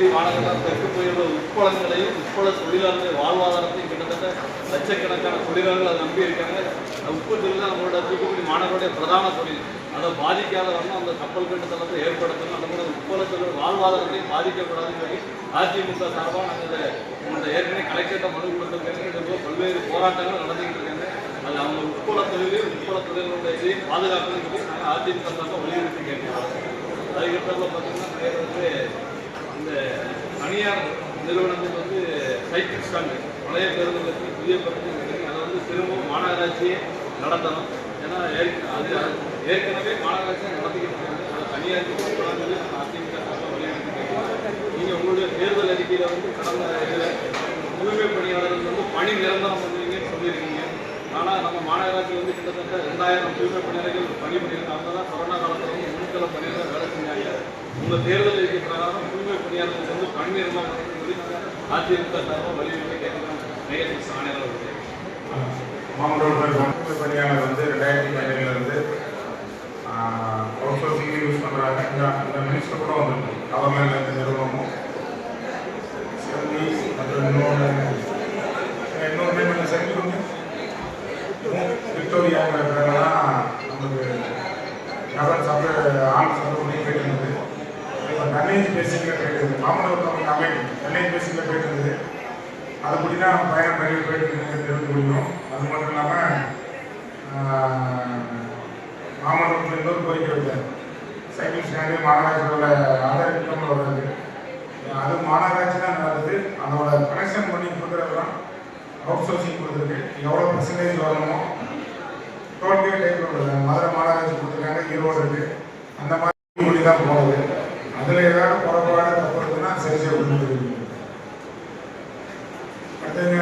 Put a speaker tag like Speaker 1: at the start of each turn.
Speaker 1: மாநகரம் தெற்கு பகுதியில் உட்பளங்களையும் உட்பள தொழிலாளர்கள் வாழ்வாதாரத்தையும் கிட்டத்தட்ட லட்சக்கணக்கான தொழிலாளர்கள் அதை நம்பி இருக்காங்க. உப்பு தொழில் தான் நம்மளோட தூத்துக்குடி மாநகருடைய பிரதான தொழில். அதை பாதிக்காத வரணும் அந்த கப்பல் கட்டு தளத்தை ஏற்படுத்தணும். அந்த மாதிரி உட்பள தொழில் வாழ்வாதாரத்தையும் பாதிக்கக்கூடாதுன்னு சொல்லி அதிமுக சார்பாக நாங்கள் இதை ஏற்கனவே கலெக்டர்கிட்ட மனு கொடுத்துருக்காங்க. பல்வேறு போராட்டங்கள் நடந்துகிட்டு இருக்காங்க. அது அவங்க உட்பள தொழிலையும் உட்பள தொழிலுடைய இதையும் பாதுகாக்கணும்னு சொல்லி நாங்கள் அதிமுக சார்பாக வலியுறுத்தி கேட்கிறோம் அதுக்கப்புறம் பார்த்தீங்கன்னா வந்து இந்த தனியார் நிறுவனங்கள் வந்து சைக்கிள் ஸ்டாண்டு பழைய பேருந்துகளுக்கு புதிய பேருந்து அதை வந்து திரும்பவும் மாநகராட்சியே நடத்தணும். ஏன்னா அது ஏற்கனவே மாநகராட்சி நடத்திக்கிட்டு இருக்காங்க அதை தனியாருக்கு கொடுக்கலாம்னு அதிமுக உங்களுடைய தேர்தல் அறிக்கையில் வந்து கடந்த இதில் தூய்மை பணியாளர்கள் வந்து பணி நிரந்தரம் பண்ணுவீங்கன்னு சொல்லியிருக்கீங்க. ஆனால் நம்ம மாநகராட்சி வந்து கிட்டத்தட்ட ரெண்டாயிரம் தூய்மை பணியாளர்கள் பணி பண்ணியிருக்காங்க. அவங்க தான் கொரோனா காலத்தில் வந்து முன்கள பணியாளர்கள் உங்கள் தேர்தல் அறிக்கை பிரகாரம் தூய்மை பணியாளர்கள் வந்து பணி நிரந்தரம் அதிமுக சார்பாக வலியுறுத்தி கேட்கிறோம் நேயர் ஆணையர் அவர்களே.
Speaker 2: மாவட்ட பணியாளர் வந்து ரெண்டாயிரத்தி பதினேழுல இருந்து அவுட் சோர்சிங் யூஸ் பண்ணுறாங்க இந்த இந்த மினிஸ்டர் கூட வந்துருக்கு. கவர்மெண்ட் இந்த நிறுவனமும் செல்வி மற்றும் இன்னொன்று இன்னொரு நேம் என்ன விக்டோரியாங்கிற டன்னேஜ் போயிருந்தது போயிட்டு இருந்தது மாமல்லபுரம் நமக்கு அமைப்பு டன்னேஜ் பேசிக்கில் அதுபடி தான் பயணம் நிறைய போயிட்டு தெரிந்து தெரிவித்து அது மட்டும் இல்லாமல் மாமல்லபுரத்தில் இன்னொரு கோரிக்கை வைத்தார் சைக்கிள் ஸ்டாண்டு மாநகராட்சியோட ஆதார் இன்கம்ல வராது. அது மாநகராட்சி தான் நடந்தது. அதோட கனெக்ஷன் பண்ணி கொடுக்குறதெல்லாம் அவுட் சோர்சிங் கொடுத்துருக்கு. எவ்வளோ பர்சன்டேஜ் வரணுமோ டோல்கேட் டைப் மதுரை மாநகராட்சி கொடுத்துருக்காங்க ஈரோடு இருக்குது அந்த மாதிரி அதில் ஏதாவது குறைபாடு தப்பு இருக்குன்னா சரி செய்ய கொடுத்துருக்கு அடுத்தது